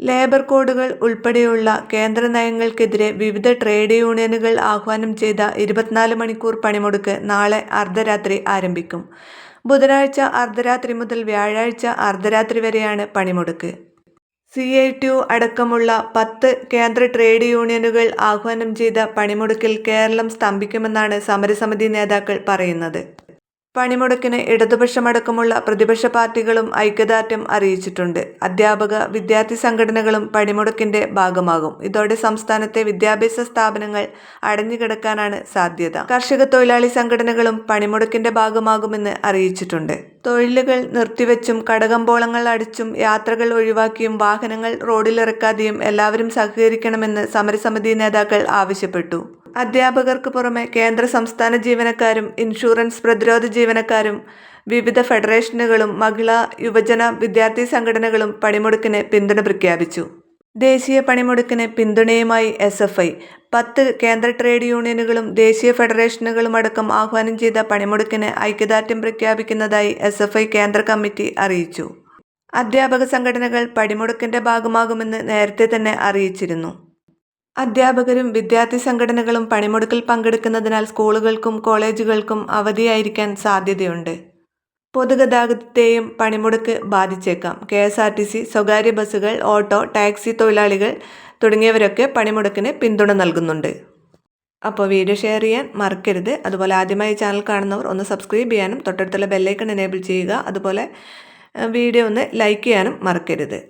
Labour കോഡുകൾ ഉൾപ്പെടെയുള്ള കേന്ദ്ര നയങ്ങൾക്കെതിരെ വിവിധ ട്രേഡ് യൂണിയനുകൾ ആഹ്വാനം ചെയ്ത ഇരുപത്തിനാല് മണിക്കൂർ പണിമുടക്ക് നാളെ അർദ്ധരാത്രി ആരംഭിക്കും. ബുധനാഴ്ച അർദ്ധരാത്രി മുതൽ വ്യാഴാഴ്ച അർദ്ധരാത്രി വരെയാണ് പണിമുടക്ക്. സി ഐ ടി അടക്കമുള്ള പത്ത് കേന്ദ്ര ട്രേഡ് യൂണിയനുകൾ ആഹ്വാനം ചെയ്ത പണിമുടക്കിൽ കേരളം സ്തംഭിക്കുമെന്നാണ് സമരസമിതി നേതാക്കൾ പറയുന്നത്. പണിമുടക്കിന് ഇടതുപക്ഷമടക്കമുള്ള പ്രതിപക്ഷ പാർട്ടികളും ഐക്യദാർഢ്യം അറിയിച്ചിട്ടുണ്ട്. അധ്യാപക വിദ്യാർത്ഥി സംഘടനകളും പണിമുടക്കിന്റെ ഭാഗമാകും. ഇതോടെ സംസ്ഥാനത്തെ വിദ്യാഭ്യാസ സ്ഥാപനങ്ങൾ അടഞ്ഞുകിടക്കാനാണ് സാധ്യത. കർഷക തൊഴിലാളി സംഘടനകളും പണിമുടക്കിന്റെ ഭാഗമാകുമെന്ന് അറിയിച്ചിട്ടുണ്ട്. തൊഴിലുകൾ നിർത്തിവെച്ചും കടകമ്പോളങ്ങൾ അടിച്ചും യാത്രകൾ ഒഴിവാക്കിയും വാഹനങ്ങൾ റോഡിലിറക്കാതെയും എല്ലാവരും സഹകരിക്കണമെന്ന് സമരസമിതി നേതാക്കൾ ആവശ്യപ്പെട്ടു. അധ്യാപകർക്ക് പുറമെ കേന്ദ്ര സംസ്ഥാന ജീവനക്കാരും ഇൻഷുറൻസ് പ്രതിരോധ ജീവനക്കാരും വിവിധ ഫെഡറേഷനുകളും മഹിളാ യുവജന വിദ്യാർത്ഥി സംഘടനകളും പണിമുടക്കിന് പിന്തുണ പ്രഖ്യാപിച്ചു. ദേശീയ പണിമുടക്കിന് പിന്തുണയുമായി എസ് എഫ് ഐ. പത്ത് കേന്ദ്ര ട്രേഡ് യൂണിയനുകളും ദേശീയ ഫെഡറേഷനുകളും അടക്കം ആഹ്വാനം ചെയ്ത പണിമുടക്കിന് ഐക്യദാർഢ്യം പ്രഖ്യാപിക്കുന്നതായി എസ് എഫ് ഐ കേന്ദ്ര കമ്മിറ്റി അറിയിച്ചു. അധ്യാപക സംഘടനകൾ പണിമുടക്കിന്റെ ഭാഗമാകുമെന്ന് നേരത്തെ തന്നെ അറിയിച്ചിരുന്നു. അധ്യാപകരും വിദ്യാർത്ഥി സംഘടനകളും പണിമുടക്കിൽ പങ്കെടുക്കുന്നതിനാൽ സ്കൂളുകൾക്കും കോളേജുകൾക്കും അവധിയായിരിക്കാൻ സാധ്യതയുണ്ട്. പൊതുഗതാഗതത്തെയും പണിമുടക്ക് ബാധിച്ചേക്കാം. K S R T C സ്വകാര്യ ബസ്സുകൾ ഓട്ടോ ടാക്സി തൊഴിലാളികൾ തുടങ്ങിയവരൊക്കെ പണിമുടക്കിന് പിന്തുണ നൽകുന്നുണ്ട്. അപ്പോൾ വീഡിയോ ഷെയർ ചെയ്യാൻ മറക്കരുത്. അതുപോലെ ആദ്യമായി ചാനൽ കാണുന്നവർ ഒന്ന് സബ്സ്ക്രൈബ് ചെയ്യാനും തൊട്ടടുത്തുള്ള ബെല്ലൈക്കൺ എനേബിൾ ചെയ്യുക. അതുപോലെ വീഡിയോ ഒന്ന് ലൈക്ക് ചെയ്യാനും മറക്കരുത്.